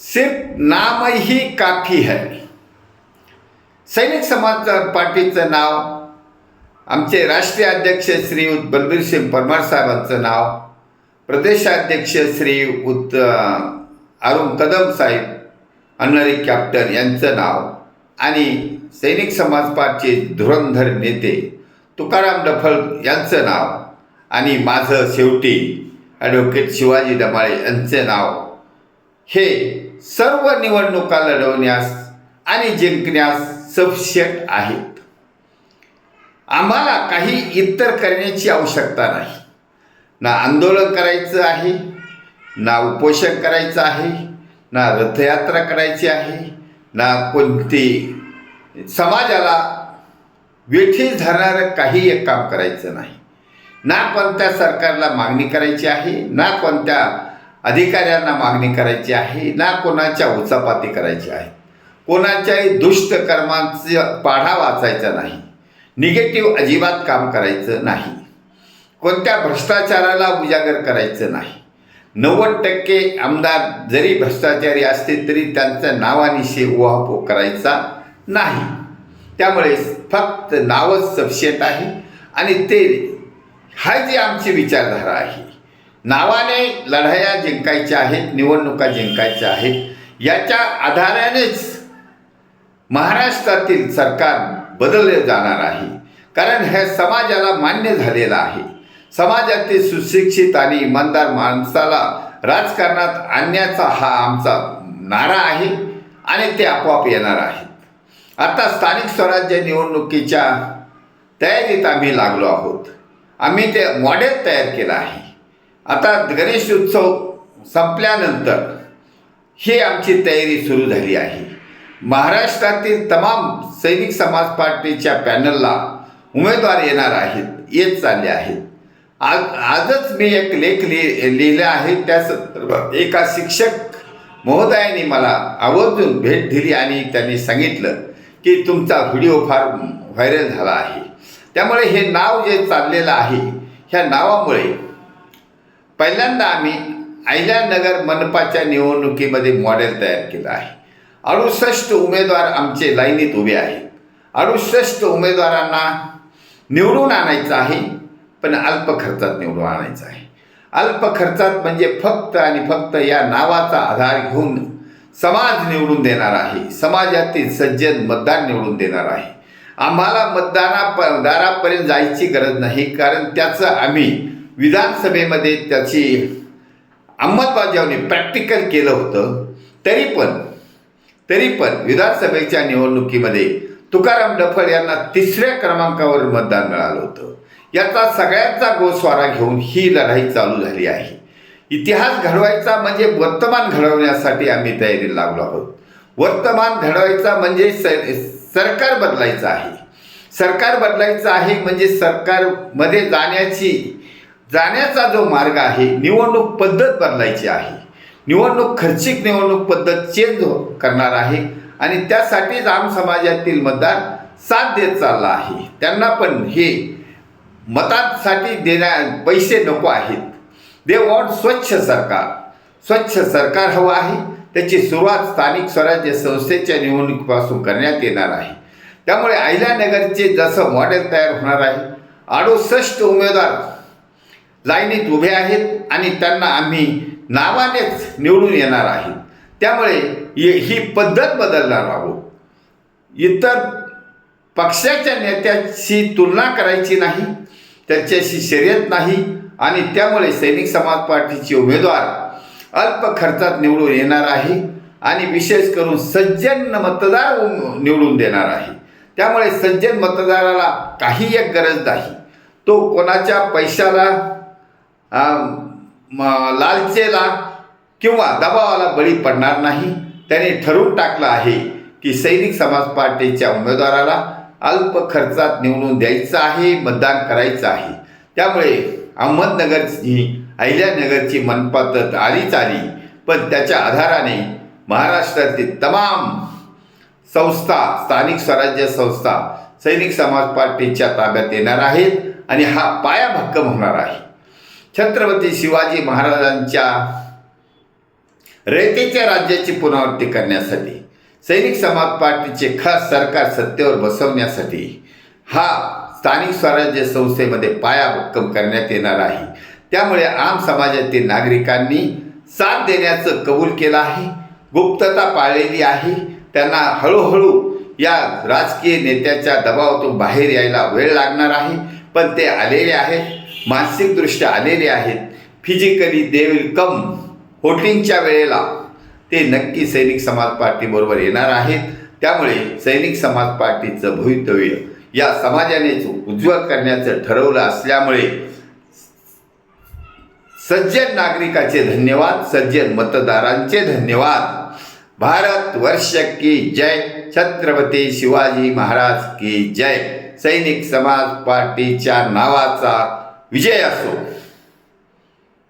सिर्फ नाम ही काफी है। सैनिक समाज पार्टीचं नाव आमचे राष्ट्रीय अध्यक्ष श्री बलबीर सिंग परमार साहेबांचं नाव प्रदेशाध्यक्ष श्री उत अरुण कदम साहेब अनरी कॅप्टन यांचं नाव आणि सैनिक समाज पार्टीचे धुरंधर नेते तुकाराम डफळ यांचं नाव आणि माझं शेवटी ॲडव्होकेट शिवाजी डमाळे यांचं नाव हे सर्व निवडणुका लढवण्यास आणि जिंकण्यास सफिशियंट आहेत. आम्हाला काही इतर करण्याची आवश्यकता नाही. ना आंदोलन करायचं आहे ना उपोषण करायचं आहे ना रथयात्रा करायची आहे ना कोणती समाजाला वेठीस धरणारं काही एक काम करायचं नाही. ना कोणत्या सरकारला मागणी करायची आहे ना कोणत्या अधिकाऱ्यांना मागणी करायची आहे ना कोणाच्या उचापाती करायची आहे? कोणाच्याही दुष्ट कर्मांचा पाढा वाचायचा नाही. निगेटिव्ह अजिबात काम करायचं नाही. कोणत्या भ्रष्टाचाराला उजागर करायचं नाही. नव्वद टक्के आमदार जरी भ्रष्टाचारी असतील तरी त्यांच्या नावानिशी उहापोह करायचा नाही. त्यामुळे फक्त नावच सफशेट आहे आणि ते हा जी आमची विचारधारा आहे. नावाने लढाया जिंकायच्या आहेत निवडणुका जिंकायच्या आहेत. याच्या आधारानेच महाराष्ट्रातील सरकार बदलले जाणार आहे. कारण हे समाजाला मान्य झालेलं आहे. समाजातील सुशिक्षित आणि इमानदार माणसाला राजकारणात आणण्याचा हा आमचा नारा आहे आणि ते आपोआप येणार आहेत. आता स्थानिक स्वराज्य निवडणुकीच्या तयारीत आम्ही लागलो आहोत. आम्ही ते मॉडेल तयार केलं आहे. आता गणेश उत्सव संपल्यानंतर ही आमची तयारी सुरू झाली आहे. महाराष्ट्रातील तमाम सैनिक समाज पार्टीच्या पॅनलला उमेदवार येणार आहेत येत चालले आहेत. आज आजच मी एक लेख लिहि लिहिला आहे. त्या संदर्भात एका शिक्षक महोदयाने मला आवर्जून भेट दिली आणि त्यांनी सांगितलं की तुमचा व्हिडिओ फार व्हायरल झाला आहे. त्यामुळे हे नाव जे चाललेलं आहे ह्या नावामुळे पहिल्यांदा आम्ही अहिल्यानगर मनपाच्या निवडणुकीमध्ये मॉडेल तयार केलं आहे. अडुसष्ट उमेदवार आमचे लाईनीत उभे आहेत. अडुसष्ट उमेदवारांना निवडून आणायचं आहे पण अल्प खर्चात निवडून आणायचं आहे. अल्प खर्चात म्हणजे फक्त आणि फक्त या नावाचा आधार घेऊन समाज निवडून देणार आहे. समाजातील सज्जन मतदार निवडून देणार आहे. आम्हाला मतदाना दारापर्यंत जायची गरज नाही कारण त्याचं आम्ही विधानसभेमध्ये त्याची अंमलबजावणी प्रॅक्टिकल केलं होतं. तरी पण तरी पण विधानसभेच्या निवडणुकीमध्ये तुकाराम डफळ यांना तिसऱ्या क्रमांकावर मतदान मिळालं होतं. याचा सगळ्यांचा गोस्वारा घेऊन ही लढाई चालू झाली आहे. इतिहास घडवायचा म्हणजे वर्तमान घडवण्यासाठी आम्ही तयारी लागलो आहोत. वर्तमान घडवायचा म्हणजे सरकार बदलायचं आहे. सरकार बदलायचं आहे म्हणजे सरकारमध्ये जाण्याची जाण्याचा जो मार्ग आहे निवडणूक पद्धत बदलायची आहे. निवडणूक खर्चिक निवडणूक पद्धत चेंज करणार आहे. आणि त्यासाठीच आम समाजातील मतदार साथ देत चालला आहे. त्यांना पण हे मतांसाठी देण्या पैसे नको आहेत. दे वॉन्ट स्वच्छ सरकार. स्वच्छ सरकार हवं आहे. त्याची सुरुवात स्थानिक स्वराज्य संस्थेच्या निवडणुकीपासून करण्यात येणार आहे. त्यामुळे अहिल्यानगरचे जसं मॉडेल तयार होणार आहे अडुसष्ट उमेदवार लाईनीत उभे आहेत आणि त्यांना आम्ही नावानेच निवडून येणार आहे. त्यामुळे ही पद्धत बदलणार आहोत. इतर पक्षाच्या नेत्याशी तुलना करायची नाही त्याच्याशी शर्यत नाही आणि त्यामुळे सैनिक समाज पार्टीचे उमेदवार अल्प खर्चात निवडून येणार आहे आणि विशेष करून सज्जन मतदार निवडून देणार आहे. त्यामुळे सज्जन मतदाराला काही एक गरज नाही. तो कोणाच्या पैशाला लालचेला किंवा दबावाला बळी पडणार नाही. त्याने ठरवून टाकलं आहे की सैनिक समाज पार्टीच्या उमेदवाराला अल्प खर्चात निवडून द्यायचं आहे मतदान करायचं आहे. त्यामुळे अहमदनगरची अहिल्यानगरची मनपद्धत आलीच आली पण त्याच्या आधाराने महाराष्ट्रातील तमाम संस्था स्थानिक स्वराज्य संस्था सैनिक समाज पार्टीच्या ताब्यात येणार आहेत आणि हा पाया भक्कम होणार आहे. छत्रपती शिवाजी महाराजांच्या रयतेच्या राज्याची पुनरावृत्ती करण्यासाठी सैनिक समाज पार्टीचे खास सरकार सत्तेवर बसवण्यासाठी हा स्थानिक स्वराज्य संस्थेमध्ये पाया भक्कम करण्यात येणार आहे. त्यामुळे आम समाजातील नागरिकांनी साथ देण्याचं कबूल केलं आहे गुप्तता पाळलेली आहे. त्यांना हळूहळू या राजकीय नेत्याच्या दबावातून बाहेर यायला वेळ लागणार आहे. पण ते आलेले आहेत मानसिकदृष्ट्या आलेले आहेत. फिजिकली दे विल कम होटिंगच्या वेळेला ते नक्की सैनिक समाज पार्टीबरोबर येणार आहेत. त्यामुळे सैनिक समाज पार्टीचं भवितव्य या समाजानेच उज्ज्वल करण्याचं ठरवलं असल्यामुळे सज्जन नागरिकाचे धन्यवाद सज्जन मतदारांचे धन्यवाद. भारत वर्ष की जय. छत्रपती शिवाजी महाराज की जय. सैनिक समाज पार्टीच्या नावाचा विजय असो.